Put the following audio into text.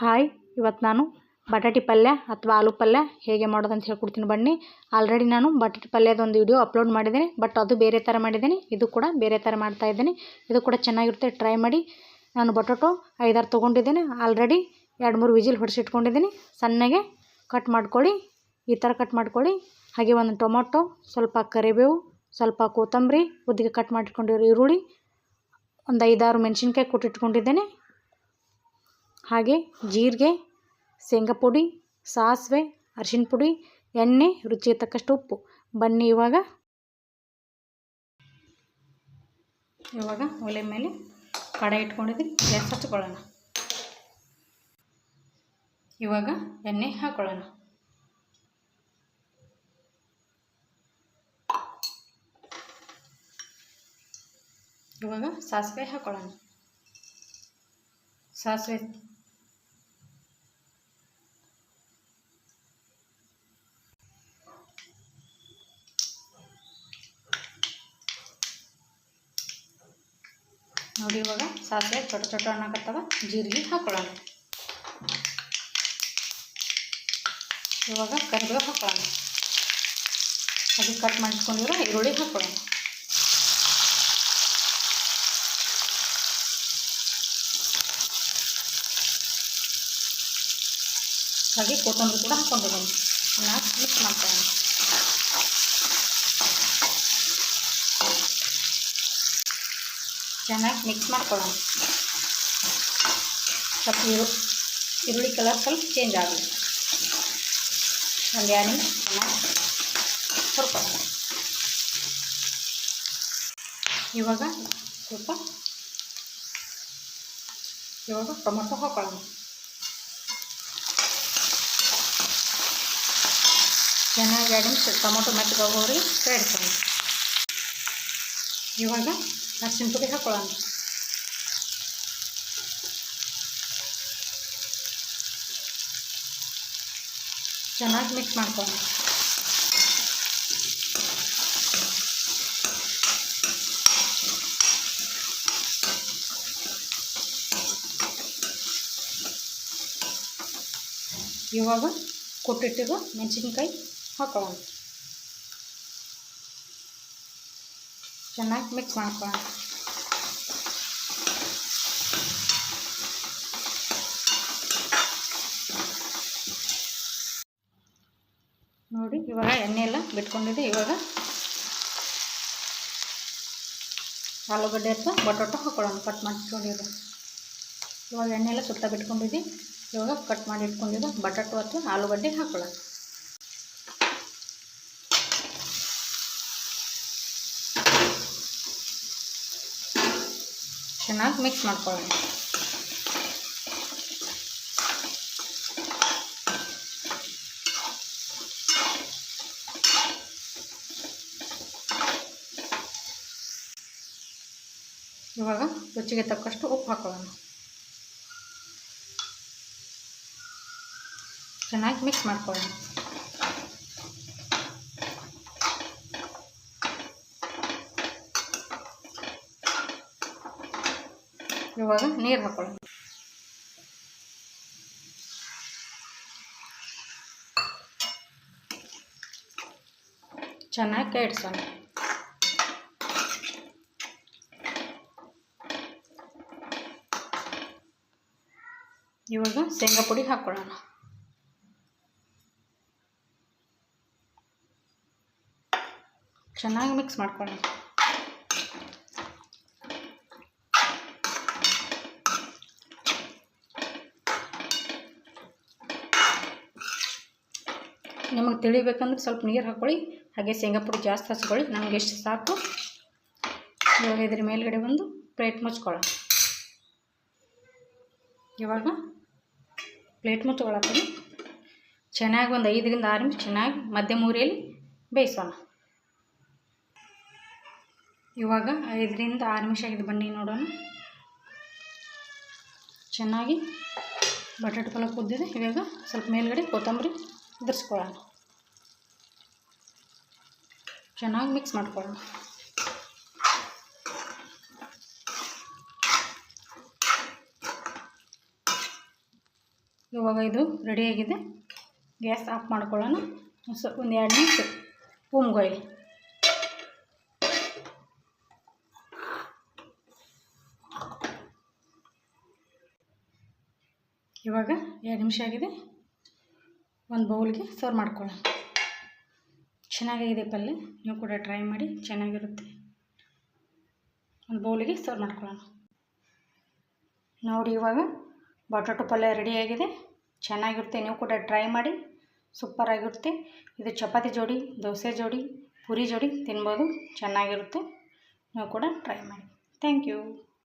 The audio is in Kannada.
ಹಾಯ್ ಇವತ್ತು ನಾನು ಬಟಾಟಿ ಪಲ್ಯ ಅಥವಾ ಆಲೂ ಪಲ್ಯ ಹೇಗೆ ಮಾಡೋದು ಅಂತ ಹೇಳ್ಕೊಡ್ತೀನಿ ಬನ್ನಿ. ಆಲ್ರೆಡಿ ನಾನು ಬಟಾಟಿ ಪಲ್ಯದ ಒಂದು ವಿಡಿಯೋ ಅಪ್ಲೋಡ್ ಮಾಡಿದ್ದೀನಿ ಬಟ್ ಅದು ಬೇರೆ ಥರ ಮಾಡಿದ್ದೀನಿ. ಇದು ಕೂಡ ಬೇರೆ ಥರ ಮಾಡ್ತಾ ಇದ್ದೀನಿ. ಇದು ಕೂಡ ಚೆನ್ನಾಗಿರುತ್ತೆ ಟ್ರೈ ಮಾಡಿ. ನಾನು ಬಟಾಟೊ ಐದಾರು ತೊಗೊಂಡಿದ್ದೀನಿ. ಆಲ್ರೆಡಿ ಎರಡು ಮೂರು ವಿಜಿಲ್ ಹೊಡೆಸಿಟ್ಕೊಂಡಿದ್ದೀನಿ. ಸಣ್ಣಗೆ ಕಟ್ ಮಾಡ್ಕೊಳ್ಳಿ. ಈ ಥರ ಕಟ್ ಮಾಡ್ಕೊಳ್ಳಿ. ಹಾಗೆ ಒಂದು ಟೊಮೊಟೊ, ಸ್ವಲ್ಪ ಕರಿಬೇವು, ಸ್ವಲ್ಪ ಕೊತ್ತಂಬರಿ, ಉದ್ದಿಗೆ ಕಟ್ ಮಾಡಿಟ್ಕೊಂಡಿರೋ ಈರುಳ್ಳಿ, ಒಂದು ಐದಾರು ಮೆಣಸಿನ್ಕಾಯಿ ಕೊಟ್ಟಿಟ್ಕೊಂಡಿದ್ದೇನೆ. ಹಾಗೆ ಜೀರಿಗೆ, ಶೇಂಗಾ ಪುಡಿ, ಸಾಸಿವೆ ಅರಿಶಿನ ಪುಡಿ, ಎಣ್ಣೆ, ರುಚಿಗೆ ತಕ್ಕಷ್ಟು ಉಪ್ಪು. ಬನ್ನಿ ಇವಾಗ. ಇವಾಗ ಒಲೆ ಮೇಲೆ ಕಡಾಯಿ ಇಟ್ಕೊಂಡಿದ್ದೀನಿ. ಗ್ಯಾಸ್ ಹಚ್ಕೊಳ್ಳೋಣ. ಇವಾಗ ಎಣ್ಣೆ ಹಾಕ್ಕೊಳ್ಳೋಣ ಇವಾಗ ಸಾಸಿವೆ ಹಾಕ್ಕೊಳ್ಳೋಣ ಸಾಸಿವೆ ನೋಡಿ ಇವಾಗ ಸಾಸಿವೆ ಚೊಟ ಚೊಟ ಅನ್ನಕತ್ತವ, ಜೀರಿಗೆ ಹಾಕೊಳ್ಳೋಣ. ಇವಾಗ ಕರಿಬೇವು ಹಾಕೊಳ್ಳೋಣ. ಅದು ಕಟ್ ಮಾಡಿಸ್ಕೊಂಡಿರೋ ಈರುಳ್ಳಿ ಹಾಕೊಳ್ಳೋಣ. ಹಾಗೆ ಕೊತ್ತಂಬರಿ ಕೂಡ ಹಾಕ್ಕೊಂಡಿದ್ದೀನಿ. ಚೆನ್ನಾಗಿ ಮಿಕ್ಸ್ ಮಾಡ್ಕೊಳ್ಳೋಣ. ಚೆನ್ನಾಗಿ ಮಿಕ್ಸ್ ಮಾಡ್ಕೊಳ್ಳೋಣ. ಸ್ವಲ್ಪ ಈರು ಈರುಳ್ಳಿ ಕಲರ್ ಸ್ವಲ್ಪ ಚೇಂಜ್ ಆಗಲಿ ಒಂದು ಎರಡು ನಿಮಿಷ ಚೆನ್ನಾಗಿ ಇವಾಗ ಸ್ವಲ್ಪ, ಇವಾಗ ಟೊಮೊಟೊ ಹಾಕ್ಕೊಳ್ಳೋಣ ಚೆನ್ನಾಗಿ ಎರಡು ನಿಮಿಷ ಟೊಮೊಟೊ ಮೆತ್ತಗೆ ಹೋಗ್ರಿ ಇವಾಗ ಅರಿಶಿನ ಪುಡಿ ಹಾಕ್ಕೊಳ್ಳೋಣ ಚೆನ್ನಾಗಿ ಮಿಕ್ಸ್ ಮಾಡ್ಕೊಳ್ಳೋಣ ಇವಾಗ ಕೊಟ್ಟಿಟ್ಟಿರೋ ಮೆಣಸಿನ್ಕಾಯಿ ಹಾಕೊಳ್ಳೋಣ ಚೆನ್ನಾಗಿ ಮಿಕ್ಸ್ ಮಾಡ್ಕೊಳ್ಳೋಣ ನೋಡಿ, ಇವಾಗ ಎಣ್ಣೆ ಎಲ್ಲ ಬಿಟ್ಕೊಂಡಿದೆ. ಇವಾಗ ಆಲೂಗಡ್ಡೆ ಅಥವಾ ಬಟಾಟೊ ಹಾಕೊಳ್ಳೋಣ. ಕಟ್ ಮಾಡಿಟ್ಕೊಂಡಿದ್ದು ಇವಾಗ ಎಣ್ಣೆ ಎಲ್ಲ ಸುತ್ತ ಬಿಟ್ಕೊಂಡಿದ್ದೆ. ಇವಾಗ ಕಟ್ ಮಾಡಿ ಇಟ್ಕೊಂಡಿದ್ದು. ಬಟಾಟೊ ಅಥವಾ ಆಲೂಗಡ್ಡೆ ಹಾಕೊಳ್ಳೋಣ. ಚೆನ್ನಾಗಿ ಮಿಕ್ಸ್ ಮಾಡ್ಕೊಳ್ಳೋಣ ಇವಾಗ ರುಚಿಗೆ ತಕ್ಕಷ್ಟು ಉಪ್ಪು ಹಾಕೊಳ್ಳೋಣ. ಚೆನ್ನಾಗಿ ಮಿಕ್ಸ್ ಮಾಡ್ಕೊಳ್ಳೋಣ. ಇವಾಗ ನೀರು ಹಾಕೊಳ್ಳೋಣ. ಚೆನ್ನಾಗಿ ಕೈ ಇಡ್ಸೋಣ ಇವಾಗ ಶೇಂಗಾ ಪುಡಿ ಹಾಕ್ಕೊಳ್ಳೋಣ ಚೆನ್ನಾಗಿ ಮಿಕ್ಸ್ ಮಾಡ್ಕೊಳ್ಳೋಣ. ನಿಮಗೆ ತಿಳಿಬೇಕಂದ್ರೆ ಸ್ವಲ್ಪ ನೀರು ಹಾಕ್ಕೊಳ್ಳಿ. ಹಾಗೆ ಶೇಂಗಾ ಪುಡಿ ಜಾಸ್ತಿ ಹಚ್ಕೊಳ್ಳಿ ನಮ್ಗೆ ಎಷ್ಟು ಸಾಕು? ಇವಾಗ ಇದ್ರ ಮೇಲ್ಗಡೆ ಬಂದು ಪ್ಲೇಟ್ ಮುಚ್ಕೊಳ್ಳೋಣ. ಇವಾಗ ಪ್ಲೇಟ್ ಮುಚ್ಕೊಳ್ಳಿ ಚೆನ್ನಾಗಿ ಒಂದು ಐದರಿಂದ ಆರು ನಿಮಿಷ ಚೆನ್ನಾಗಿ ಮಧ್ಯಮ ಉರಿಯಲ್ಲಿ ಬೇಯಿಸೋಣ. ಇವಾಗ ಐದರಿಂದ ಆರು ನಿಮಿಷ ಆಗಿದೆ ಬನ್ನಿ ನೋಡೋಣ. ಚೆನ್ನಾಗಿ ಬಟಾಟೆ ಪಲ್ಯ ಕುದ್ದಿದೆ. ಇವಾಗ ಸ್ವಲ್ಪ ಮೇಲ್ಗಡೆ ಕೊತ್ತಂಬರಿ ಉದುರಿಸ್ಕೊಳ್ಳೋಣ ಚೆನ್ನಾಗಿ ಮಿಕ್ಸ್ ಮಾಡ್ಕೊಳ್ಳೋಣ. ಇವಾಗ ಇದು ರೆಡಿಯಾಗಿದೆ ಗ್ಯಾಸ್ ಆಫ್ ಮಾಡ್ಕೊಳ್ಳೋಣ. ಸೊ ಒಂದು ಎರಡು ನಿಮಿಷ. ಉಮ್ಗೊಳ್ಳಿ ಇವಾಗ ಎರಡು ನಿಮಿಷ ಆಗಿದೆ. ಒಂದು ಬೌಲ್ಗೆ ಸರ್ವ್ ಮಾಡ್ಕೊಳ್ಳೋಣ. ಚೆನ್ನಾಗಿದೆ ಪಲ್ಯ ನೀವು ಕೂಡ ಟ್ರೈ ಮಾಡಿ, ಚೆನ್ನಾಗಿರುತ್ತೆ. ಒಂದು ಬೌಲಿಗೆ ಸರ್ವ್ ಮಾಡ್ಕೊಳ್ಳೋಣ. ನೋಡಿ ಇವಾಗ ಬಟಾಟೊ ಪಲ್ಯ ರೆಡಿಯಾಗಿದೆ ಚೆನ್ನಾಗಿರುತ್ತೆ. ನೀವು ಕೂಡ ಟ್ರೈ ಮಾಡಿ. ಸೂಪರಾಗಿರುತ್ತೆ ಇದು ಚಪಾತಿ ಜೋಡಿ, ದೋಸೆ ಜೋಡಿ, ಪೂರಿ ಜೋಡಿ ತಿನ್ಬೋದು. ಚೆನ್ನಾಗಿರುತ್ತೆ. ನೀವು ಕೂಡ ಟ್ರೈ ಮಾಡಿ. Thank you.